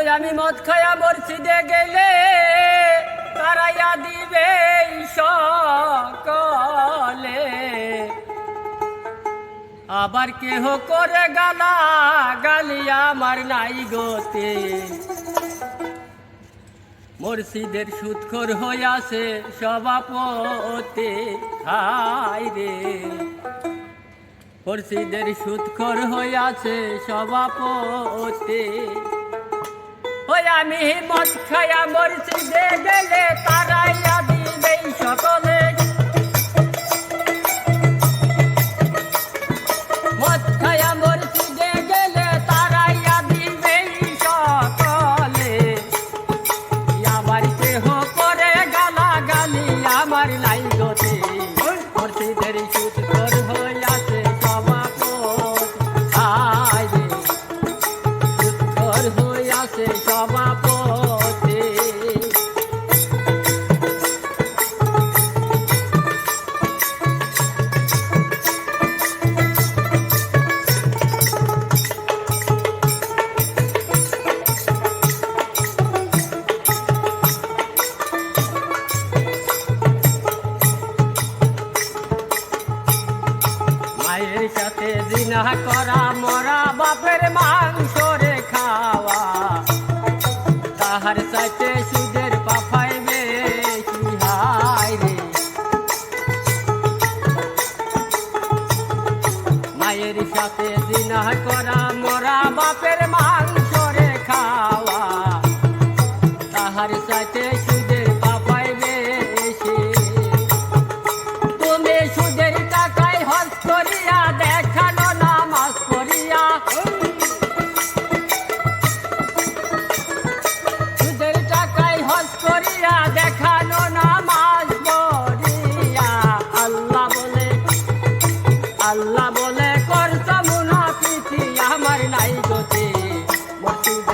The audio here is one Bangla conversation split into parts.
ওই আমি মদ খায়া মসজিদে গেলে তারাইয়া দিবে সকলে। আবার কেহ করে গালা গালিয়া আমার নাই গোতে। মসজিদের সুৎখর হইয়াছে সভাপতে হাই রে। মসজিদের সুৎখর হইয়াছে সভাপতে ওই আমি মদ খায়া মরছি যে গেলে তারাইয়া দিবে সকলে। জিনা করা মরা বাপের মাংস রে খাওয়া। তাহার সাথে সুদের পাফাইবে বেশি রে। মায়ের সাথে জিনা করা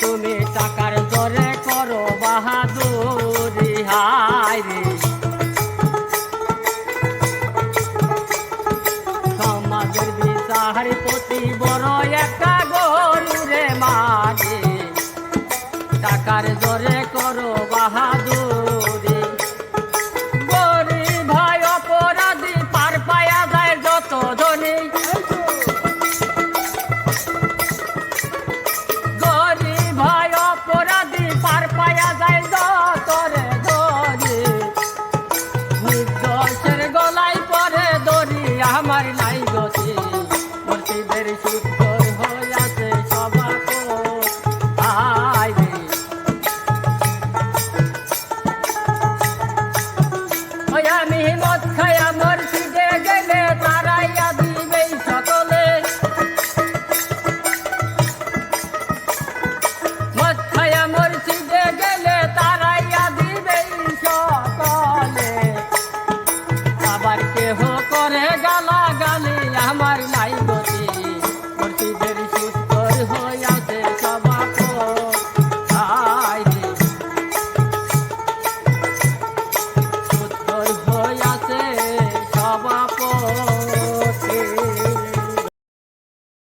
তুমি টাকার